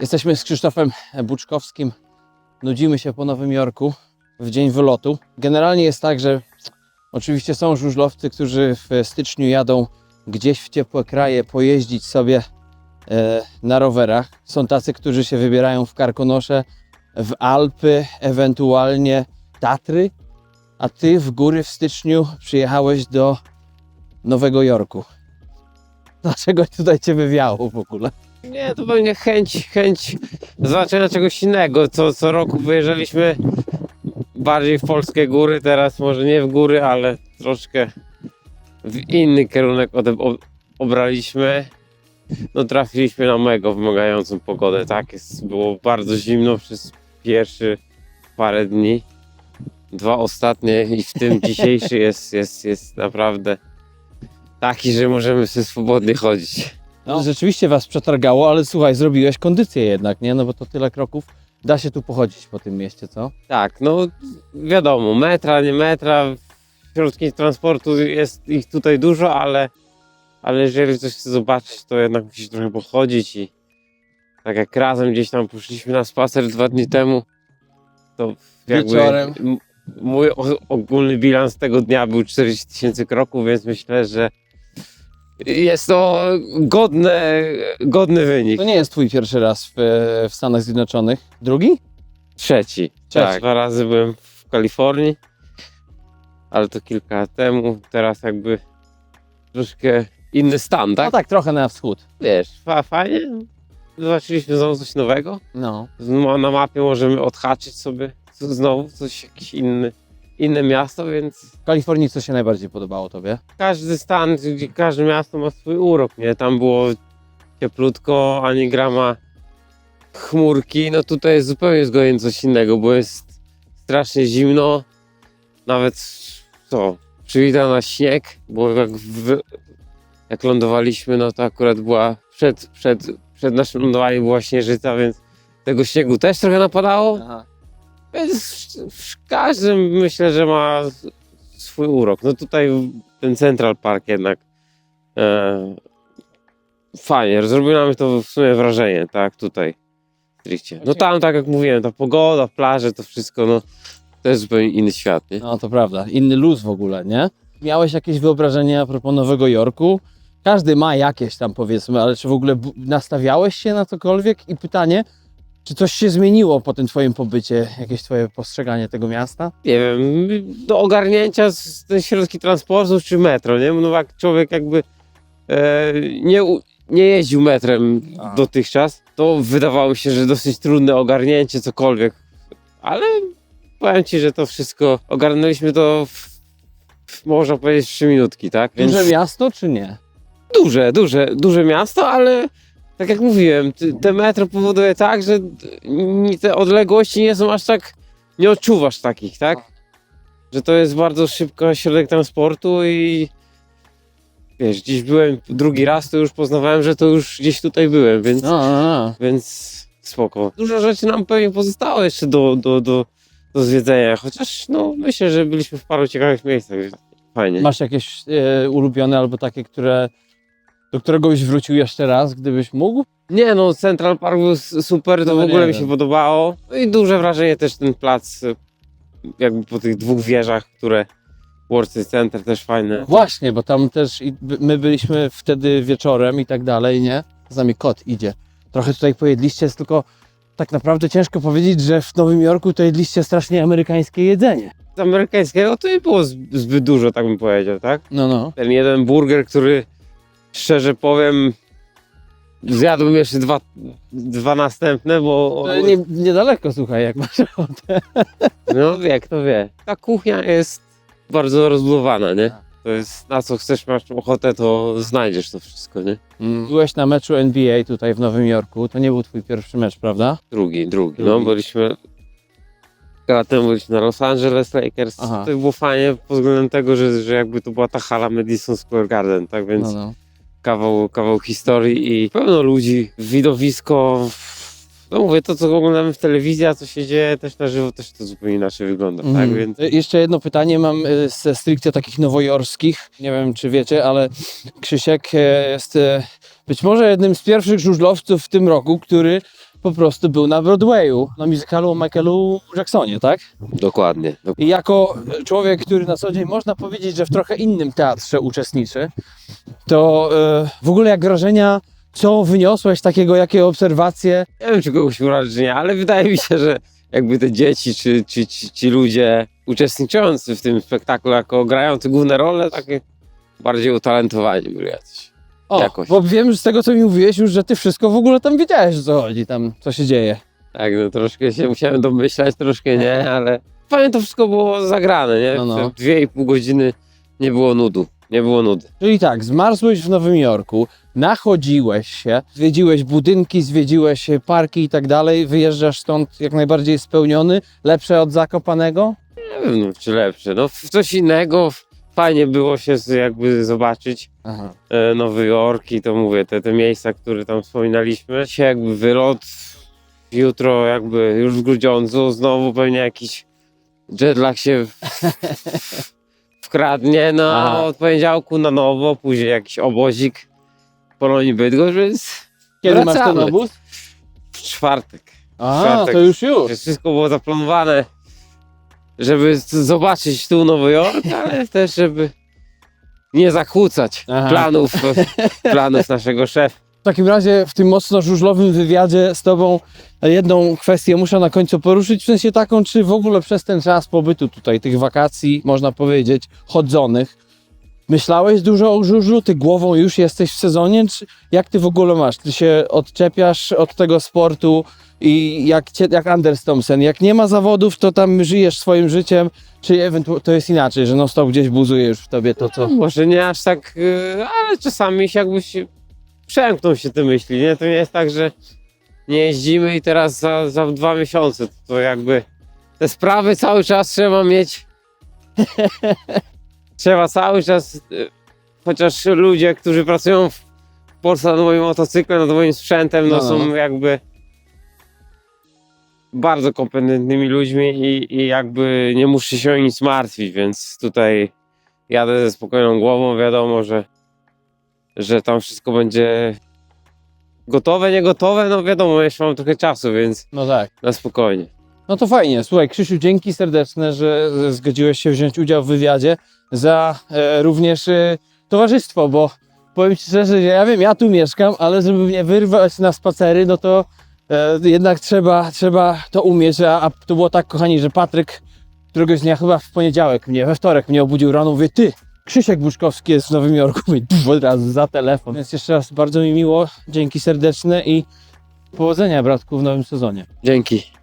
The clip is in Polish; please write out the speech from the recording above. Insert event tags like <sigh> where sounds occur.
Jesteśmy z Krzysztofem Buczkowskim. Nudzimy się po Nowym Jorku w dzień wylotu. Generalnie jest tak, że oczywiście są żużlowcy, którzy w styczniu jadą gdzieś w ciepłe kraje pojeździć sobie e, na rowerach. Są tacy, którzy się wybierają w Karkonosze, w Alpy, ewentualnie Tatry. A ty w góry w styczniu przyjechałeś do Nowego Jorku. Dlaczego tutaj cię wywiało w ogóle? Nie, to pewnie chęć, chęć zobaczenia czegoś innego. Co, co roku wyjeżdżaliśmy bardziej w polskie góry, teraz może nie w góry, ale troszkę w inny kierunek ode, o, obraliśmy. No trafiliśmy na mega wymagającą pogodę, tak? Jest, było bardzo zimno przez pierwszy parę dni. Dwa ostatnie i w tym <laughs> dzisiejszy jest, jest, jest naprawdę taki, że możemy sobie swobodnie chodzić. No. Rzeczywiście was przetargało, ale słuchaj, zrobiłeś kondycję jednak, nie? No bo to tyle kroków. Da się tu pochodzić po tym mieście, co? Tak, no wiadomo, metra, nie metra, środki transportu jest ich tutaj dużo, ale, ale jeżeli coś chce zobaczyć, to jednak musi trochę pochodzić i tak jak razem gdzieś tam poszliśmy na spacer dwa dni temu, to jakby Wieczorem. m- mój o- ogólny bilans tego dnia był 40 tysięcy kroków, więc myślę, że jest to godne, godny wynik. To nie jest twój pierwszy raz w, w Stanach Zjednoczonych. Drugi? Trzeci. Trzeci. Tak, dwa razy byłem w Kalifornii, ale to kilka lat temu. Teraz jakby troszkę inny stan, No tak? tak, trochę na wschód. Wiesz, fa fajnie. Zobaczyliśmy znowu coś nowego. No. Z- Na mapie możemy odhaczyć sobie co- znowu coś, jakiś inny, inne miasto, więc W Kalifornii co się najbardziej podobało tobie? każdy stan, gdzie każde miasto ma swój urok, nie? Tam było cieplutko, ani grama chmurki, no tutaj jest zupełnie zgodnie coś innego, bo jest strasznie zimno, nawet co, przywita nas śnieg, bo jak, w, jak lądowaliśmy, no to akurat była przed, przed, przed naszym lądowaniem była śnieżyca, więc tego śniegu też trochę napadało, Aha. Więc każdym myślę, że ma swój urok. No tutaj ten Central Park jednak e, fajnie, zrobiło nam to w sumie wrażenie, tak, tutaj stricte. No tam, tak jak mówiłem, ta pogoda, plaże, to wszystko, no to jest zupełnie inny świat, nie? No to prawda, inny luz w ogóle, nie? Miałeś jakieś wyobrażenie a propos Nowego Jorku? Każdy ma jakieś tam powiedzmy, ale czy w ogóle nastawiałeś się na cokolwiek? I pytanie, czy coś się zmieniło po tym twoim pobycie? Jakieś twoje postrzeganie tego miasta? Nie wiem, do ogarnięcia z, te środki transportu czy metro, nie? No jak człowiek jakby e, nie, nie jeździł metrem A. dotychczas, to wydawało mi się, że dosyć trudne ogarnięcie cokolwiek, ale powiem Ci, że to wszystko, ogarnęliśmy to w, w, można powiedzieć 3 minutki, tak? Duże miasto czy nie? duże, duże, duże miasto, ale tak jak mówiłem, te metro powoduje tak, że te odległości nie są aż tak, nie odczuwasz takich, tak? Że to jest bardzo szybko środek transportu i wiesz, gdzieś byłem drugi raz, to już poznawałem, że to już gdzieś tutaj byłem, więc, No, no, no. więc spoko. Dużo rzeczy nam pewnie pozostało jeszcze do, do, do, do zwiedzenia, chociaż no myślę, że byliśmy w paru ciekawych miejscach, fajnie. Masz jakieś e, ulubione albo takie, które, do którego byś wrócił jeszcze raz, gdybyś mógł? Nie no, Central Park był super, to No w ogóle mi wiem. się podobało. No i duże wrażenie też ten plac, jakby po tych dwóch wieżach, które World Trade Center też fajne. Właśnie, bo tam też my byliśmy wtedy wieczorem i tak dalej, nie? Z nami kot idzie. Trochę tutaj pojedliście, jest tylko tak naprawdę ciężko powiedzieć, że w Nowym Jorku to jedliście strasznie amerykańskie jedzenie. Z amerykańskiego to nie było zbyt dużo, tak bym powiedział, tak? No, no. Ten jeden burger, który szczerze powiem, zjadłbym jeszcze dwa, dwa następne, bo To nie, niedaleko, słuchaj, jak masz ochotę. no wie, kto wie. Ta kuchnia jest bardzo rozbudowana, nie? To jest na co chcesz, masz ochotę, to znajdziesz to wszystko, nie? Byłeś na meczu NBA tutaj w Nowym Jorku. To nie był twój pierwszy mecz, prawda? Drugi, drugi. No, Drugi. byliśmy. Lat temu byliśmy na Los Angeles Lakers. Aha. To było fajnie pod względem tego, że, że jakby to była ta hala Madison Square Garden, tak więc No, no. Kawał, kawał historii i pełno ludzi, widowisko. No mówię, to co oglądamy w telewizji, a co się dzieje też na żywo, też to zupełnie inaczej wygląda, tak Mhm. więc E, Jeszcze jedno pytanie mam e, ze stricte takich nowojorskich. Nie wiem, czy wiecie, ale Krzysiek e, jest być może jednym z pierwszych żużlowców w tym roku, który po prostu był na Broadwayu, na musicalu o Michaelu Jacksonie, tak? Dokładnie. I jako człowiek, który na co dzień można powiedzieć, że w trochę innym teatrze uczestniczy, to e, w ogóle jak wrażenia, co wyniosłeś takiego, jakie obserwacje? Nie wiem, czy kogoś urażę, czy nie, ale wydaje mi się, że jakby te dzieci, czy, czy, ci ci ludzie uczestniczący w tym spektaklu, jako grający główne role, takie bardziej utalentowani byli jacyś. O, Jakoś. bo wiem że z tego, co mi mówiłeś już, że ty wszystko w ogóle tam wiedziałeś, o co chodzi, tam, co się dzieje. Tak, no troszkę się musiałem domyślać, troszkę nie, ale fajnie to wszystko było zagrane, nie? No, no. Dwie i pół godziny nie było nudu, nie było nudy. Czyli tak, zmarzłeś w Nowym Jorku, nachodziłeś się, zwiedziłeś budynki, zwiedziłeś parki i tak dalej, wyjeżdżasz stąd jak najbardziej spełniony, lepsze od Zakopanego? Nie wiem, no, czy lepsze, no w coś innego, fajnie było się jakby zobaczyć Aha. e, Nowy Jork i to mówię, te, te miejsca, które tam wspominaliśmy. Dzisiaj jakby wylot, jutro jakby już w Grudziądzu, znowu pewnie jakiś jetlag się w- <laughs> wkradnie, no a od poniedziałku na nowo, później jakiś obozik Polonii Bydgoszcz, więc Kiedy masz ten Wracamy. obóz? w czwartek. A, Czwartek. to już już. Wszystko było zaplanowane, żeby zobaczyć tu Nowy Jork, <laughs> ale też żeby nie zakłócać Aha. planów, <laughs> planów naszego szefa. W takim razie w tym mocno żużlowym wywiadzie z tobą jedną kwestię muszę na końcu poruszyć, w sensie taką, czy w ogóle przez ten czas pobytu tutaj, tych wakacji, można powiedzieć, chodzonych, myślałeś dużo o żużlu? Ty głową już jesteś w sezonie? Czy jak ty w ogóle masz? Ty się odczepiasz od tego sportu i jak, jak Anders Thompson, jak nie ma zawodów, to tam żyjesz swoim życiem, czy to jest inaczej, że non stop gdzieś buzuje już w tobie to, co... Może nie aż tak, y, ale czasami się jakby się przemkną się te myśli, nie? To nie jest tak, że nie jeździmy i teraz za, za dwa miesiące, to jakby te sprawy cały czas trzeba mieć. <laughs> trzeba cały czas, y, chociaż ludzie, którzy pracują w Polsce nad moim motocyklem, nad moim sprzętem, no, No. są jakby bardzo kompetentnymi ludźmi i, i jakby nie muszę się o nic martwić, więc tutaj jadę ze spokojną głową, wiadomo, że, że tam wszystko będzie gotowe, nie gotowe, no wiadomo, jeszcze mam trochę czasu, więc No tak. na spokojnie. No to fajnie. Słuchaj, Krzysiu, dzięki serdeczne, że zgodziłeś się wziąć udział w wywiadzie, za e, również e, towarzystwo, bo powiem Ci szczerze, że ja wiem, ja tu mieszkam, ale żeby mnie wyrwać na spacery, no to e, jednak trzeba, trzeba to umieć, a, a to było tak, kochani, że Patryk któregoś dnia, chyba w poniedziałek mnie, we wtorek mnie obudził rano, mówię, ty, Krzysiek Buszkowski jest w Nowym Jorku, mówię, od razu za telefon. Więc jeszcze raz bardzo mi miło, dzięki serdeczne i powodzenia, bratku, w nowym sezonie. Dzięki.